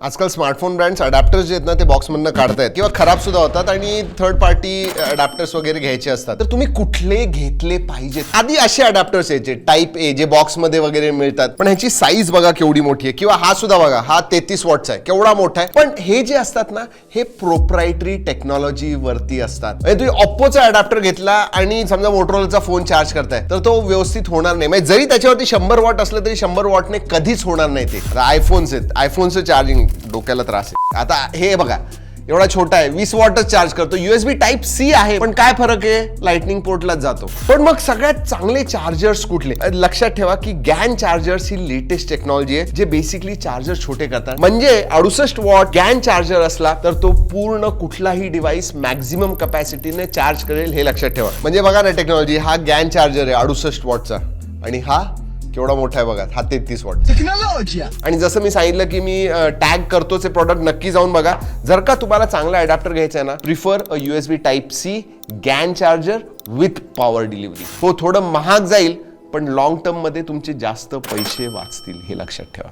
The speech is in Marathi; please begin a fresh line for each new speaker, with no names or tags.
आजकाल स्मार्टफोन ब्रँड्स अडॅप्टर्स जे आहेत ना ते बॉक्समधनं काढतायत. किंवा खराब सुद्धा होतात आणि थर्ड पार्टी अडॅप्टर्स वगैरे घ्यायचे असतात. तर तुम्ही कुठले घेतले पाहिजेत? आधी असे अडॅप्टर्स यायचे. टाईप ए जे बॉक्समध्ये वगैरे मिळतात. पण ह्याची साईज बघा केवढी मोठी आहे. किंवा हा सुद्धा बघा हा तेहतीस वॉटचा आहे. केवढा मोठा आहे. पण हे जे असतात ना हे प्रोप्रायटरी टेक्नॉलॉजी वरती असतात. म्हणजे तुम्ही ऑप्पोचा अडॅप्टर घेतला आणि समजा मोटरोलाचा फोन चार्ज करताय तर तो व्यवस्थित होणार नाही. म्हणजे जरी त्याच्यावरती शंभर वॉट असलं तरी शंभर वॉटने कधीच होणार नाही ते. आयफोन्स आहेत. आयफोनचं चार्जिंग डोक्याला त्रास आहे. आता हे बघा एवढा छोटा आहे वीस वॉटच चार्ज करतो. युएसबी टाईप सी आहे पण काय फरक आहे? लाइटनिंग पोर्टलाच जातो. पण मग सगळ्यात चांगले चार्जर्स कुठले? लक्षात ठेवा की गॅन चार्जर्स ही लेटेस्ट टेक्नॉलॉजी आहे जे बेसिकली चार्जर छोटे करतात. म्हणजे अडुसष्ट वॉट गॅन चार्जर असला तर तो पूर्ण कुठलाही डिव्हाइस मॅक्झिमम कपॅसिटीने चार्ज करेल हे लक्षात ठेवा. म्हणजे बघा ना टेक्नॉलॉजी हा गॅन चार्जर आहे अडुसष्ट वॉटचा. आणि हा केवढा मोठा आहे बघा हा तेहतीस वॉट! आणि जसं मी सांगितलं की मी टॅग करतोच हे प्रॉडक्ट नक्की जाऊन बघा. जर का तुम्हाला चांगला अडॅप्टर घ्यायचा आहे ना prefer a U S B type C GaN charger with power delivery हो थोडं महाग जाईल पण लॉंग टर्ममध्ये तुमचे जास्त पैसे वाचतील हे लक्षात ठेवा.